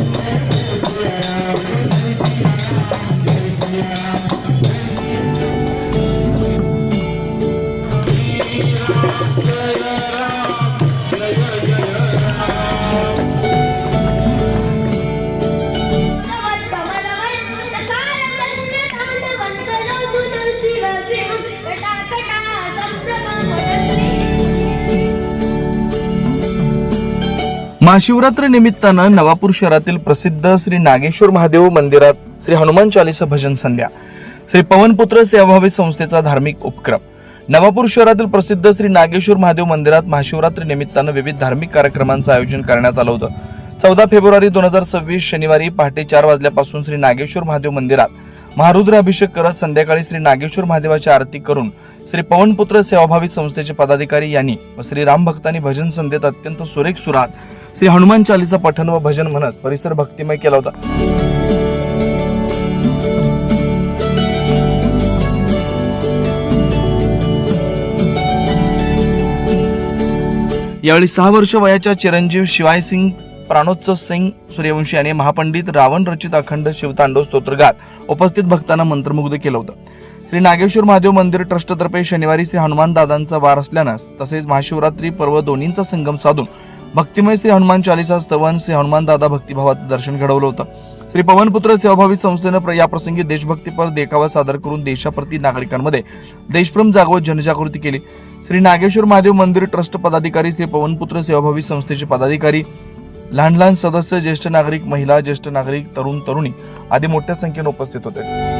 Yeah. Mahashivratri निमित्तानं नवापूर शहरातील प्रसिद्ध श्री नागेश्वर महादेव मंदिरात श्री हनुमान चालीसा भजन संध्या श्री पवनपुत्र सेवाभावी संस्थेचा धार्मिक उपक्रम. नवापूर शहरातील प्रसिद्ध श्री नागेश्वर महादेव मंदिरात महाशिवरात्री निमित्तानं विविध धार्मिक कार्यक्रमांचं आयोजन करण्यात आलं होतं. चौदा फेब्रुवारी दोन हजार सव्वीस शनिवारी पहाटे चार वाजल्यापासून श्री नागेश्वर महादेव मंदिरात महारुद्र अभिषेक करत संध्याकाळी श्री नागेश्वर महादेवाची आरती करून श्री पवनपुत्र सेवाभावी संस्थेचे पदाधिकारी यांनी व श्री रामभक्तांनी भजन संध्येत अत्यंत सुरेख सुरात श्री हनुमान चालीसा पठण व भजन म्हणत परिसर भक्तिमय केला होता. यावेळी सहा वर्ष वयाच्या चिरंजीव शिवाय सिंग प्राणोत्सव सिंग सूर्यवंशी यांनी महापंडित रावण रचित अखंड शिवतांडव स्तोत्रगात उपस्थित भक्तांना मंत्रमुग्ध केलं होतं. श्री नागेश्वर महादेव मंदिर ट्रस्टतर्फे शनिवारी श्री हनुमान दादांचा वार असल्यानं तसेच महाशिवरात्री पर्व दोन्हींचा संगम साधून भक्तिमय श्री हनुमान चालिसा स्तवन श्री हनुमान दादा भक्तिभावाचं दर्शन घडवलं होतं. श्री पवनपुत्र सेवाभावी संस्थेनं याप्रसंगी देशभक्तीपर देखावा सादर करून देशाप्रती नागरिकांमध्ये देशप्रेम जागवत जनजागृती केली. श्री नागेश्वर महादेव मंदिर ट्रस्ट पदाधिकारी श्री पवनपुत्र सेवाभावी संस्थेचे पदाधिकारी लहान लहान सदस्य ज्येष्ठ नागरिक महिला ज्येष्ठ नागरिक तरुण तरुणी आदी मोठ्या संख्येने उपस्थित होते.